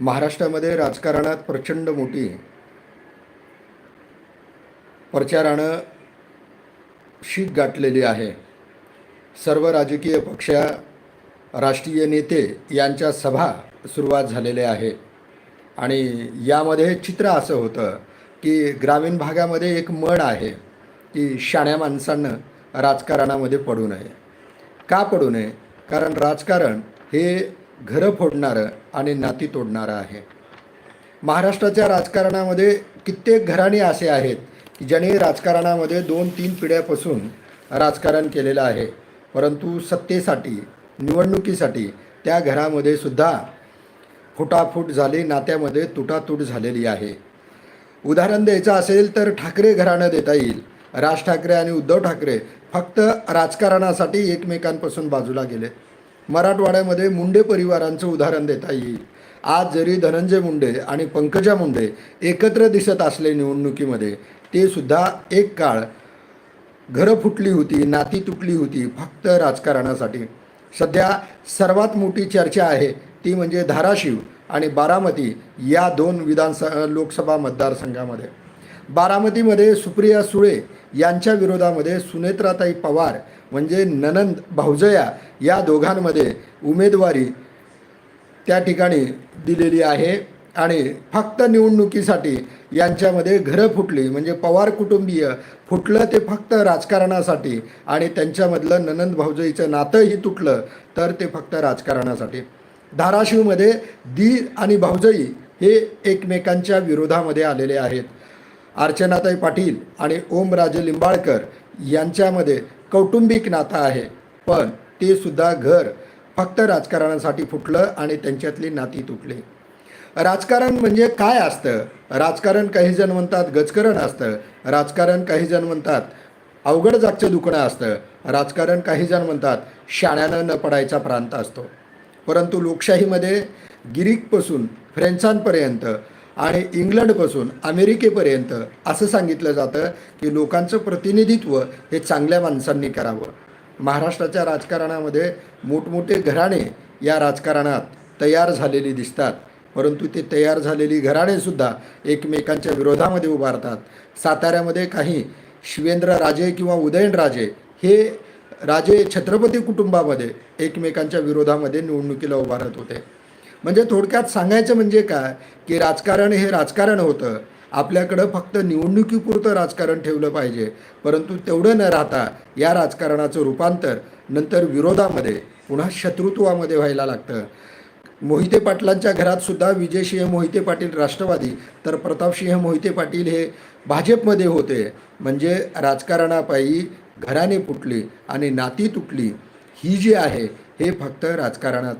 महाराष्ट्रामध्ये राजकारणात प्रचंड मोठी प्रचारानं शीत गाठलेली आहे. सर्व राजकीय पक्ष राष्ट्रीय नेते यांच्या सभा सुरुवात झालेल्या आहे आणि यामध्ये चित्र असं होतं की ग्रामीण भागामध्ये एक म्हण आहे की शाण्या माणसांना राजकारणामध्ये पडू नये. का पडू नये? कारण राजकारण हे घरं फोडणारं आणि नाती तोडणारं आहे. महाराष्ट्राच्या राजकारणामध्ये कित्येक घराणे असे आहेत की ज्याने राजकारणामध्ये दोन तीन पिढ्यापासून राजकारण केलेलं आहे. परंतु सत्तेसाठी निवडणुकीसाठी त्या घरामध्ये सुद्धा फुटाफूट झाली नात्यामध्ये तुटातूट झालेली आहे. उदाहरण द्यायचं असेल तर ठाकरे घराणं देता येईल. राज ठाकरे आणि उद्धव ठाकरे फक्त राजकारणासाठी एकमेकांपासून बाजूला गेले. मराठवाड्यामध्ये मुंडे परिवारांचं उदाहरण देता येईल. आज जरी धनंजय मुंडे आणि पंकजा मुंडे एकत्र दिसत असले निवडणुकीमध्ये ते सुद्धा एक काळ घरं फुटली होती नाती तुटली होती फक्त राजकारणासाठी. सध्या सर्वात मोठी चर्चा आहे ती म्हणजे धाराशिव आणि बारामती या दोन विधानसभा लोकसभा मतदारसंघामध्ये. बारामतीमध्ये सुप्रिया सुळे यांच्या विरोधामध्ये सुनेत्राताई पवार म्हणजे ननंद भाऊजया या दोघांमध्ये उमेदवारी त्या ठिकाणी दिलेली आहे. आणि फक्त निवडणुकीसाठी यांच्यामध्ये घरं फुटली म्हणजे पवार कुटुंबीय फुटलं ते फक्त राजकारणासाठी आणि त्यांच्यामधलं ननंद भाऊजईचं नातंही तुटलं तर ते फक्त राजकारणासाठी. धाराशिवमध्ये दी आणि भाऊजई हे एकमेकांच्या विरोधामध्ये आलेले आहेत. अर्चनाताई पाटील आणि ओमराजे लिंबाळकर यांच्यामध्ये कौटुंबिक नातं आहे. पण ते सुद्धा घर फक्त राजकारणासाठी फुटलं आणि त्यांच्यातली नाती तुटली. राजकारण म्हणजे काय असतं? राजकारण काही जण म्हणतात गजकरण असतं. राजकारण काही जण म्हणतात अवघड जागचं दुखणं असतं. राजकारण काही जण म्हणतात शाण्यानं न पडायचा प्रांत असतो. परंतु लोकशाहीमध्ये गिरीकपासून फ्रेंचांपर्यंत आणि इंग्लंडपासून अमेरिकेपर्यंत असं सांगितलं जातं की लोकांचं प्रतिनिधित्व हे चांगल्या माणसांनी करावं. महाराष्ट्राच्या राजकारणामध्ये मोठमोठे घराणे या राजकारणात तयार झालेली दिसतात. परंतु ते तयार झालेली घराणेसुद्धा एकमेकांच्या विरोधामध्ये उभारतात. साताऱ्यामध्ये काही शिवेंद्र राजे किंवा उदयनराजे हे राजे छत्रपती कुटुंबामध्ये एकमेकांच्या विरोधामध्ये निवडणुकीला उभारत होते. म्हणजे थोडक्यात सांगायचं म्हणजे काय की राजकारण हे राजकारण होतं. आपल्याकडं फक्त निवडणुकीपुरतं राजकारण ठेवलं पाहिजे. परंतु तेवढं न राहता या राजकारणाचं रूपांतर नंतर विरोधामध्ये पुन्हा शत्रुत्वामध्ये व्हायला लागतं. मोहिते पाटलांच्या घरात सुद्धा विजयसिंह मोहिते पाटील राष्ट्रवादी तर प्रतापसिंह मोहिते पाटील हे भाजपमध्ये होते. म्हणजे राजकारणापायी घराने फुटली आणि नाती तुटली. ही जी आहे हे फक्त राजकारणात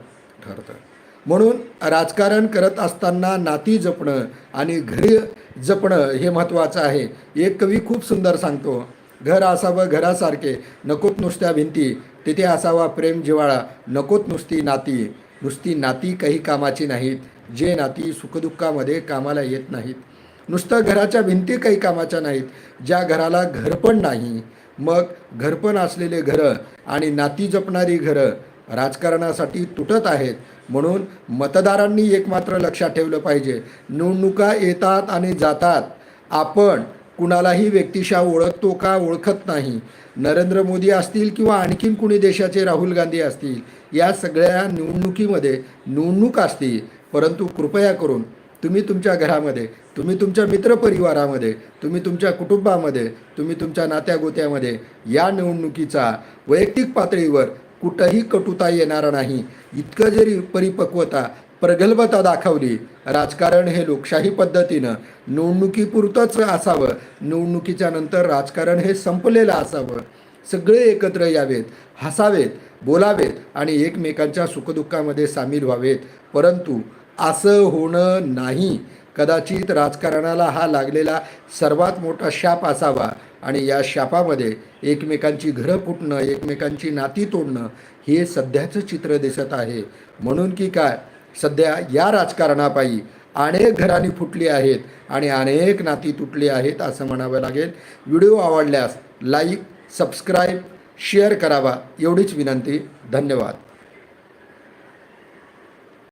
ठरतं. म्हणून राजकारण करत असताना नाती जपणं आणि घरी जपणं हे महत्त्वाचं आहे. एक कवी खूप सुंदर सांगतो घर असावं घरासारखे नकोत नुसत्या भिंती तिथे असावा प्रेम जिवाळा नकोत नुसती नाती नुसती नाती काही कामाची नाहीत जे नाती सुखदुःखामध्ये कामाला येत नाहीत. नुसतं घराच्या भिंती काही कामाच्या नाहीत ज्या घराला घरपण नाही. मग घरपण असलेले घरं आणि नाती जपणारी घरं राजकारणासाठी तुटत आहेत म्हणून मतदारांनी एक मात्र लक्षात ठेवलं पाहिजे. निवडणुका येतात आणि जातात. आपण कुणालाही व्यक्तिशा ओळखतो का ओळखत नाही. नरेंद्र मोदी असतील किंवा आणखीन कुणी देशाचे राहुल गांधी असतील या सगळ्या निवडणुकीमध्ये निवडणूक असतील. परंतु कृपया करून तुम्ही तुमच्या घरामध्ये तुम्ही तुमच्या मित्रपरिवारामध्ये तुम्ही तुमच्या कुटुंबामध्ये तुम्ही तुमच्या नात्यागोत्यामध्ये या निवडणुकीचा वैयक्तिक पातळीवर कुठंही कटुता येणार नाही. इतकं जरी परिपक्वता प्रगल्भता दाखवली राजकारण हे लोकशाही पद्धतीनं निवडणुकीपुरतंच असावं निवडणुकीच्या नंतर राजकारण हे संपलेलं असावं. सगळे एकत्र यावेत हसावेत बोलावेत आणि एकमेकांच्या सुखदुःखामध्ये सामील व्हावेत. परंतु असं होणं नाही. कदाचित राजकारणाला हा लागलेला सर्वात मोठा शाप असावा. आणि या शापामध्ये एकमेकांची घरं फुटणं एकमेकांची नाती तोडणं हे सध्याचं चित्र दिसत आहे. म्हणून की काय? सध्या या राजकारणापायी अनेक घरांनी फुटली आहेत आणि अनेक नाती तुटली आहेत असं म्हणावं लागेल. व्हिडिओ आवडल्यास लाईक सबस्क्राईब शेअर करावा. एवढीच विनंती. धन्यवाद.